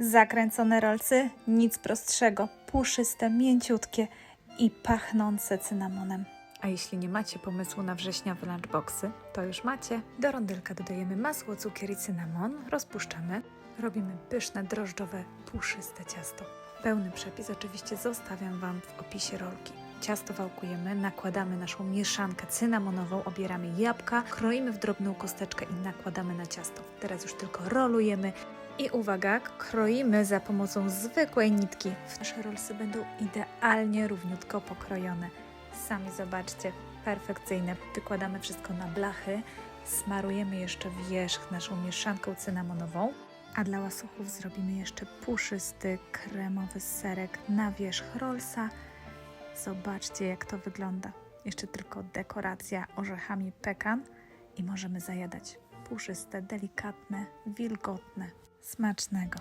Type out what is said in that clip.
Zakręcone rolcy, nic prostszego, puszyste, mięciutkie i pachnące cynamonem. A jeśli nie macie pomysłu na wrześniowe lunchboxy, to już macie. Do rondelka dodajemy masło, cukier i cynamon, rozpuszczamy. Robimy pyszne, drożdżowe, puszyste ciasto. Pełny przepis oczywiście zostawiam Wam w opisie rolki. Ciasto wałkujemy, nakładamy naszą mieszankę cynamonową, obieramy jabłka, kroimy w drobną kosteczkę i nakładamy na ciasto. Teraz już tylko rolujemy i uwaga, kroimy za pomocą zwykłej nitki. Nasze rolsy będą idealnie równiutko pokrojone. Sami zobaczcie, perfekcyjne. Wykładamy wszystko na blachy, smarujemy jeszcze wierzch naszą mieszanką cynamonową, a dla łasuchów zrobimy jeszcze puszysty, kremowy serek na wierzch rolsa. Zobaczcie, jak to wygląda. Jeszcze tylko dekoracja orzechami pekan i możemy zajadać. Puszyste, delikatne, wilgotne. Smacznego.